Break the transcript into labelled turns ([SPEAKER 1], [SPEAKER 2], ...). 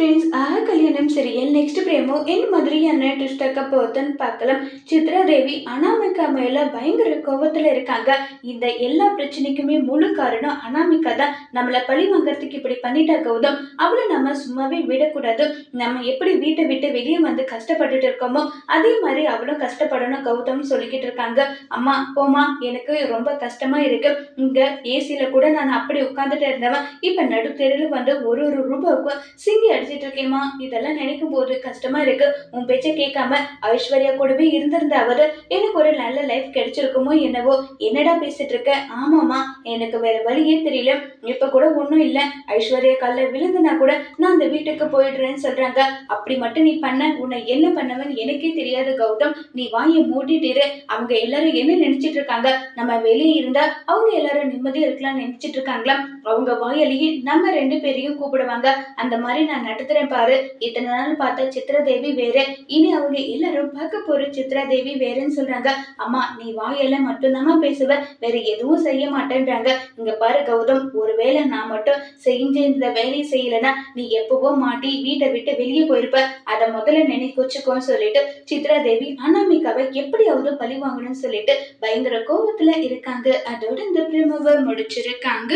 [SPEAKER 1] Friends ಆ கல்யாணம் serial next பிரேமோ என் மாதிரியான ட்விஸ்ட் இருக்க போகுதுன்னு பார்க்கலாம் சித்ரா தேவி அனாமிகா மேல பயங்கர கோபத்தில் இருக்காங்க இந்த எல்லா பிரச்சனைக்குமே முழு காரணம் அனாமிகா தான் நம்மளை பழி வாங்கறதுக்கு இப்படி பண்ணிட்டா கௌதம் அவளை நம்ம சும்மாவே விடக்கூடாது நம்ம எப்படி வீட்டை விட்டு வெளியே வந்து கஷ்டப்பட்டுட்டு இருக்கோமோ அதே மாதிரி அவளும் கஷ்டப்படணும் கௌதம்னு சொல்லிக்கிட்டு இருக்காங்க அம்மா போமா எனக்கு ரொம்ப கஷ்டமா இருக்கு இங்கே ஏசியில் கூட நான் அப்படி உட்காந்துட்டு இருந்தவன் இப்போ நடுத்தெருவில் வந்து ஒரு ஒரு ரூபாவுக்கும் சிங்கி அடிச்சு அடிச்சிட்டு இருக்கேமா இதெல்லாம் நினைக்கும் போது கஷ்டமா இருக்கு. உன் பேச்ச கேட்காம ஐஸ்வர்யா கூடவே இருந்திருந்தாவது எனக்கு ஒரு நல்ல லைஃப் கிடைச்சிருக்குமோ என்னவோ. என்னடா பேசிட்டு இருக்க? ஆமாமா எனக்கு வேற வழியே தெரியல. இப்ப கூட ஒண்ணும் இல்ல. ஐஸ்வர்யா கால விழுந்துனா கூட நான் அந்த வீட்டுக்கு போயிடுறேன்னு சொல்றாங்க. அப்படி மட்டும் நீ பண்ண உன்னை என்ன பண்ணவன் எனக்கே தெரியாது கௌதம். நீ வாயை மூடிட்டு அவங்க எல்லாரும் என்ன நினைச்சிட்டு இருக்காங்க? நம்ம வெளியே இருந்தா அவங்க எல்லாரும் நிம்மதியா இருக்கலாம் நினைச்சிட்டு இருக்காங்களா அவங்க வாயிலேயே நம்ம ரெண்டு பேரையும் கூப்பிடுவாங்க. அந்த மாதிரி நான் நடத்துறேன் பாரு. இத்தனை நாள் பார்த்த சித்ராதேவி வேற. இனி அவங்க எல்லாரும் பார்க்க போற சித்ராதேவி வேறன்னு சொல்றாங்க. அம்மா நீ வாயில மட்டும்தாம்மா பேசுவ. வேற எதுவும் செய்ய மாட்டேன்றாங்க. இங்க பாரு கௌதம் ஒருவேளை நான் மட்டும் செஞ்ச இந்த வேலையை செய்யலைன்னா நீ எப்பவோ மாட்டி வீட்டை விட்டு வெளியே போயிருப்ப. அதை முதல்ல நினைக்க வச்சுக்கோன்னு சொல்லிட்டு சித்ராதேவி அனாமிகாவை எப்படியாவது பழி வாங்கணும்னு சொல்லிட்டு பயங்கர கோபத்துல இருக்காங்க. அதோட இந்த பிரமவை முடிச்சிருக்காங்க.